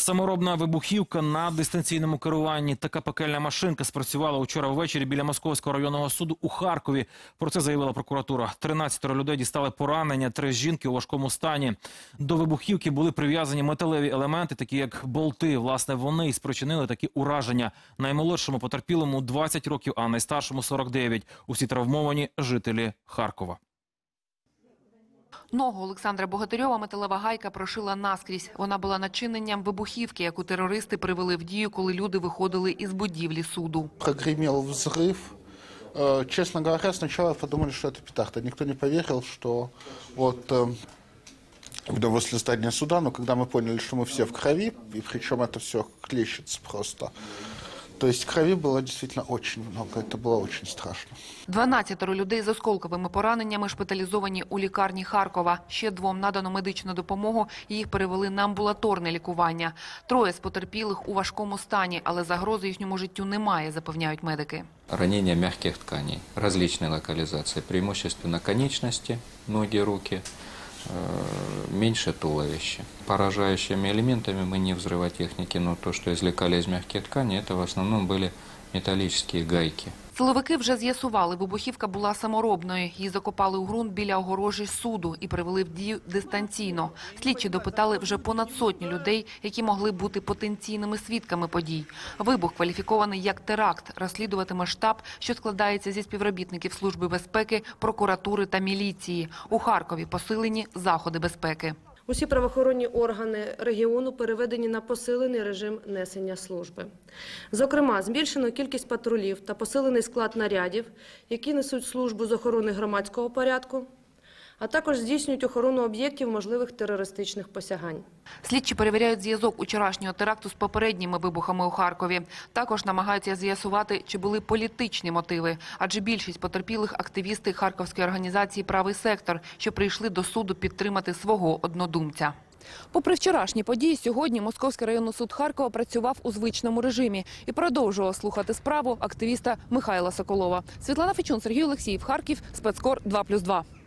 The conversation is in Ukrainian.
Саморобна вибухівка на дистанційному керуванні. Така пекельна машинка спрацювала учора ввечері біля Московського районного суду у Харкові. Про це заявила прокуратура. 13 людей дістали поранення, три жінки у важкому стані. До вибухівки були прив'язані металеві елементи, такі як болти. Власне, вони і спричинили такі ураження. Наймолодшому потерпілому 20 років, а найстаршому 49. Усі травмовані жителі Харкова. Ногу Олександра Богатирьова металева гайка прошила наскрізь. Вона була начиненням вибухівки, яку терористи привели в дію, коли люди виходили із будівлі суду. прогремел взрыв. Э, Честно говоря, сначала подумали, что это петарда. Никто не поверил, что вот э, когда возле здания суда, но когда мы поняли, что мы все в крови, и причем это все клещется просто. То есть крови было действительно очень много, это было очень страшно. 12 людей з осколковими пораненнями шпиталізовані у лікарні Харкова. Ще двом надано медичну допомогу і їх перевели на амбулаторне лікування. Троє з потерпілих у важкому стані, але загрози їхньому життю немає, запевняють медики. ранения мягких тканей различной локализации, преимущественно конечности, ноги, руки, э, меньше туловища. Поражающими элементами мы не взрывотехники, но то, что извлекали из мягких тканей, это в основном были металлические гайки. Силовики вже з'ясували, вибухівка була саморобною. Її закопали у ґрунт біля огорожі суду і привели в дію дистанційно. Слідчі допитали вже понад сотню людей, які могли бути потенційними свідками подій. Вибух кваліфікований як теракт. Розслідуватиме штаб, що складається зі співробітників Служби безпеки, прокуратури та міліції. У Харкові посилені заходи безпеки. Усі правоохоронні органи регіону переведені на посилений режим несення служби. Зокрема, збільшено кількість патрулів та посилений склад нарядів, які несуть службу з охорони громадського порядку, а також здійснюють охорону об'єктів можливих терористичних посягань. Слідчі перевіряють зв'язок учорашнього теракту з попередніми вибухами у Харкові. Також намагаються з'ясувати, чи були політичні мотиви, адже більшість потерпілих активісти харківської організації Правий сектор, що прийшли до суду підтримати свого однодумця. Попри вчорашні події, сьогодні Московський районний суд Харкова працював у звичному режимі і продовжував слухати справу активіста Михайла Соколова. Світлана Фечун, Сергій Олексіїв, Харків, спецкор 2+,2.